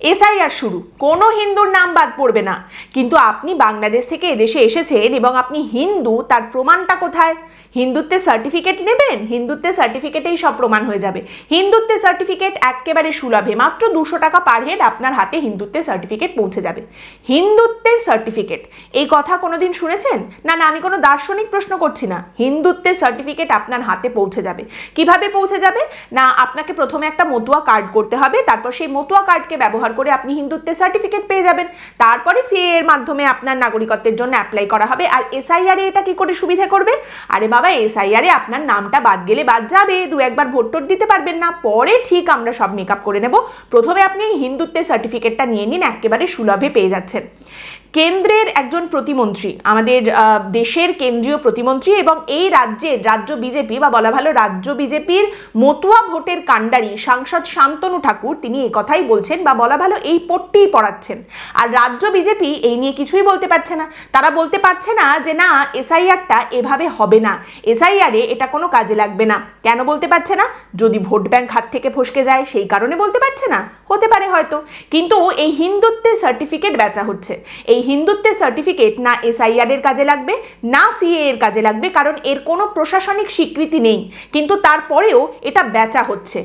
SIR শুরু। কোনো হিন্দুর নাম বাদ পড়বে না। কিন্তু আপনি বাংলাদেশ থেকে এদেশে এসেছেন এবং আপনি হিন্দু, তার প্রমাণটা কোথায়? হিন্দুত্বের সার্টিফিকেট নেবেন? হিন্দুত্বের সার্টিফিকেটেই সব প্রমাণ হয়ে যাবে। হিন্দুত্বের সার্টিফিকেট একেবারে সুলভে, মাত্র দুশো টাকা পার হেড আপনার হাতে হিন্দুত্বের সার্টিফিকেট পৌঁছে যাবে। হিন্দুত্বের সার্টিফিকেট এই কথা কোনোদিন শুনেছেন? না না, আমি কোনো দার্শনিক প্রশ্ন করছি না। হিন্দুত্বের সার্টিফিকেট আপনার হাতে পৌঁছে যাবে। কীভাবে পৌঁছে যাবে? না, আপনাকে প্রথমে একটা মতুয়া কার্ড করতে হবে, তারপর সেই মতুয়া কার্ডকে ব্যবহার করে আপনি হিন্দুত্বের সার্টিফিকেট পেয়ে যাবেন। তারপরে সিএ এর মাধ্যমে আপনার নাগরিকত্বের জন্য অ্যাপ্লাই করা হবে। আর এসআইআরে এটা কি করে সুবিধা করবে? আরে বাবা এসআইআর আপনার নামটা বাদ গেলে বাদ যাবে। দু একবার ভোট দিতে পারবেন না। পরে ঠিক আমরা সব মেকআপ করে নেব। প্রথমে আপনি হিন্দুত্বের সার্টিফিকেটটা নিয়ে নিন, একেবারে সুলভে পেয়ে যাচ্ছেন। কেন্দ্রের একজন প্রতিমন্ত্রী, আমাদের দেশের কেন্দ্রীয় প্রতিমন্ত্রী এবং এই রাজ্যের রাজ্য বিজেপি বা বলা ভালো রাজ্য বিজেপির মতুয়া ভোটের কাণ্ডারি সাংসদ শান্তনু ঠাকুর তিনি এই কথাই বলছেন বা বলা ভালো এই পট্টিই পড়াচ্ছেন। আর রাজ্য বিজেপি এই নিয়ে কিছুই বলতে পারছে না। তারা বলতে পারছে না যে না, এসআইআরটা এভাবে হবে না। এসআইআরে এটা কোনো কাজে লাগবে না। কেন বলতে পারছে না? যদি ভোট ব্যাংক হাত থেকে ফসকে যায়, সেই কারণে বলতে পারছে না। হতে পারে হয়তো। কিন্তু এই হিন্দুত্বের সার্টিফিকেট বেচা হচ্ছে। এই হিন্দুত্বের সার্টিফিকেট না এসআইআর এর কাজে লাগবে, না সিএ এর কাজে লাগবে, কারণ এর কোনো প্রশাসনিক স্বীকৃতি নেই। কিন্তু তারপরেও এটা বেচা হচ্ছে।